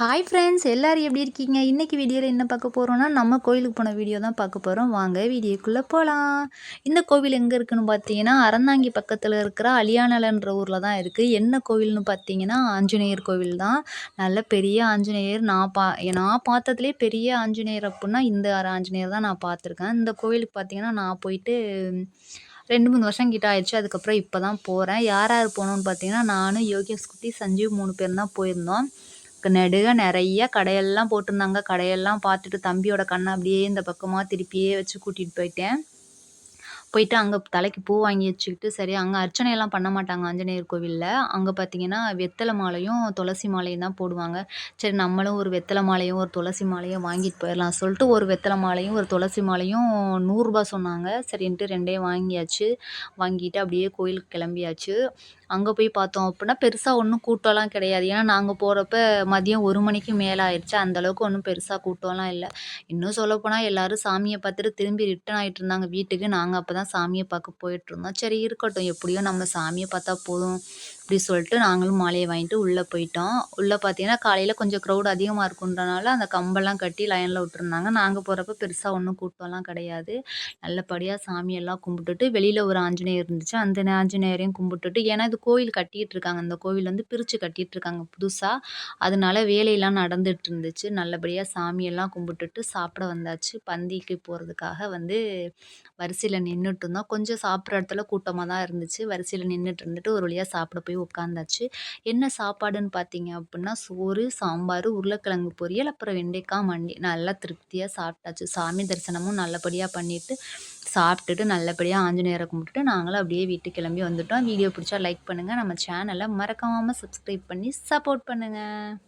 Hi friends எல்லோரும் எப்படி இருக்கீங்க? இன்றைக்கி வீடியோவில் என்ன பார்க்க போகிறோன்னா நம்ம கோயிலுக்கு போன வீடியோ தான் பார்க்க போகிறோம் வாங்க வீடியோக்குள்ளே போகலாம் இந்த கோவில் எங்கே இருக்குன்னு பார்த்தீங்கன்னா அறந்தாங்கி பக்கத்தில் இருக்கிற அலியானலன்ற ஊரில் தான் இருக்குது என்ன கோவில்னு பார்த்தீங்கன்னா ஆஞ்சநேயர் கோவில் தான். நல்ல பெரிய ஆஞ்சநேயர். நான் பா நான் பார்த்ததுலேயே பெரிய ஆஞ்சநேயர் அப்புடின்னா இந்த ஆஞ்சநேயர் தான் நான் பார்த்துருக்கேன். இந்த கோவிலுக்கு பார்த்தீங்கன்னா நான் போயிட்டு ரெண்டு மூணு வருஷம் கிட்ட ஆயிடுச்சு. அதுக்கப்புறம் இப்போ தான் போகிறேன் யார் யார் போகணுன்னு பார்த்தீங்கன்னா நானும் யோகேஷ் குட்டி சஞ்சீவ் மூணு பேர் தான் போயிருந்தோம். நெடுக நிறைய கடையெல்லாம் போட்டிருந்தாங்க. கடையெல்லாம் பார்த்துட்டு தம்பியோட கண்ணை அப்படியே இந்த பக்கமாக திருப்பியே வச்சு கூட்டிகிட்டு போயிட்டேன். போயிட்டு அங்கே தலைக்கு பூ வாங்கி வச்சுக்கிட்டு சரி அங்கே அர்ச்சனையெல்லாம் பண்ண மாட்டாங்க ஆஞ்சநேயர் கோவிலில். அங்கே பார்த்தீங்கன்னா வெத்தலை மாலையும் துளசி மாலையும் தான் போடுவாங்க. சரி நம்மளும் ஒரு வெத்தலை மாலையும் ஒரு துளசி மாலையும் வாங்கிட்டு போயிடலாம் சொல்லிட்டு ஒரு வெத்தலை மாலையும் ஒரு துளசி மாலையும் நூறுரூபா சொன்னாங்க. சரின்ட்டு ரெண்டே வாங்கியாச்சு. வாங்கிட்டு அப்படியே கோயிலுக்கு கிளம்பியாச்சு. அங்கே போய் பார்த்தோம் அப்படின்னா பெருசாக ஒன்றும் கூட்டம்லாம் கிடையாது. ஏன்னா நாங்கள் போகிறப்ப மதியம் ஒரு மணிக்கு மேலே ஆயிடுச்சு அந்தளவுக்கு ஒன்றும் பெருசாக கூட்டம்லாம் இல்லை. இன்னும் சொல்லப்போனால் எல்லோரும் சாமியை பார்த்துட்டு திரும்பி ரிட்டன் ஆகிட்டு இருந்தாங்க. வீட்டுக்கு நாங்கள் அப்போ தான் சாமியை பார்க்க போயிட்டுருந்தோம். சரி இருக்கட்டும். எப்படியோ நம்ம சாமியை பார்த்தா போதும் இப்படி சொல்லிட்டு நாங்களும் மாலையை வாங்கிட்டு உள்ளே போயிட்டோம். உள்ளே பார்த்தீங்கன்னா காலையில் கொஞ்சம் க்ரௌட் அதிகமாக இருக்குன்றனால அந்த கம்பெல்லாம் கட்டி லைனில் விட்டுருந்தாங்க. நாங்கள் போகிறப்ப பெருசாக ஒன்றும் கூட்டம்லாம் கிடையாது. நல்லபடியாக சாமியெல்லாம் கும்பிட்டுட்டு வெளியில் ஒரு ஆஞ்சநேயர் இருந்துச்சு. அந்த ஆஞ்சநேயரையும் கும்பிட்டுட்டு ஏன்னா இது கோவில் கட்டிகிட்டு இருக்காங்க. அந்த கோவில் வந்து பிரித்து கட்டிகிட்டு இருக்காங்க புதுசாக அதனால வேலையெல்லாம் நடந்துட்டு இருந்துச்சு. நல்லபடியாக சாமியெல்லாம் கும்பிட்டுட்டு சாப்பிட வந்தாச்சு. பந்திக்கு போகிறதுக்காக வந்து வரிசையில் நின்று நின்றுட்டு இருந்தோம் கொஞ்சம் சாப்பிட்ற இடத்துல கூட்டமாக தான் இருந்துச்சு. வரிசையில் நின்றுட்டு இருந்துட்டு ஒரு வழியாக சாப்பிட போய் உட்காந்தாச்சு. என்ன சாப்பாடுன்னு பார்த்தீங்க அப்படின்னா சோறு சாம்பார் உருளைக்கிழங்கு பொரியல் அப்புறம் வெண்டைக்காய் மண்டி நல்லா திருப்தியாக சாப்பிட்டாச்சு. சாமி தரிசனமும் நல்லபடியாக பண்ணிவிட்டு சாப்பிட்டுட்டு நல்லபடியாக ஆஞ்சநேயரை கும்பிட்டுட்டு நாங்களும் அப்படியே வீட்டுக்கு கிளம்பி வந்துட்டோம். வீடியோ பிடிச்சா லைக் பண்ணுங்கள் நம்ம சேனலை மறக்காமல் சப்ஸ்கிரைப் பண்ணி சப்போர்ட் பண்ணுங்கள்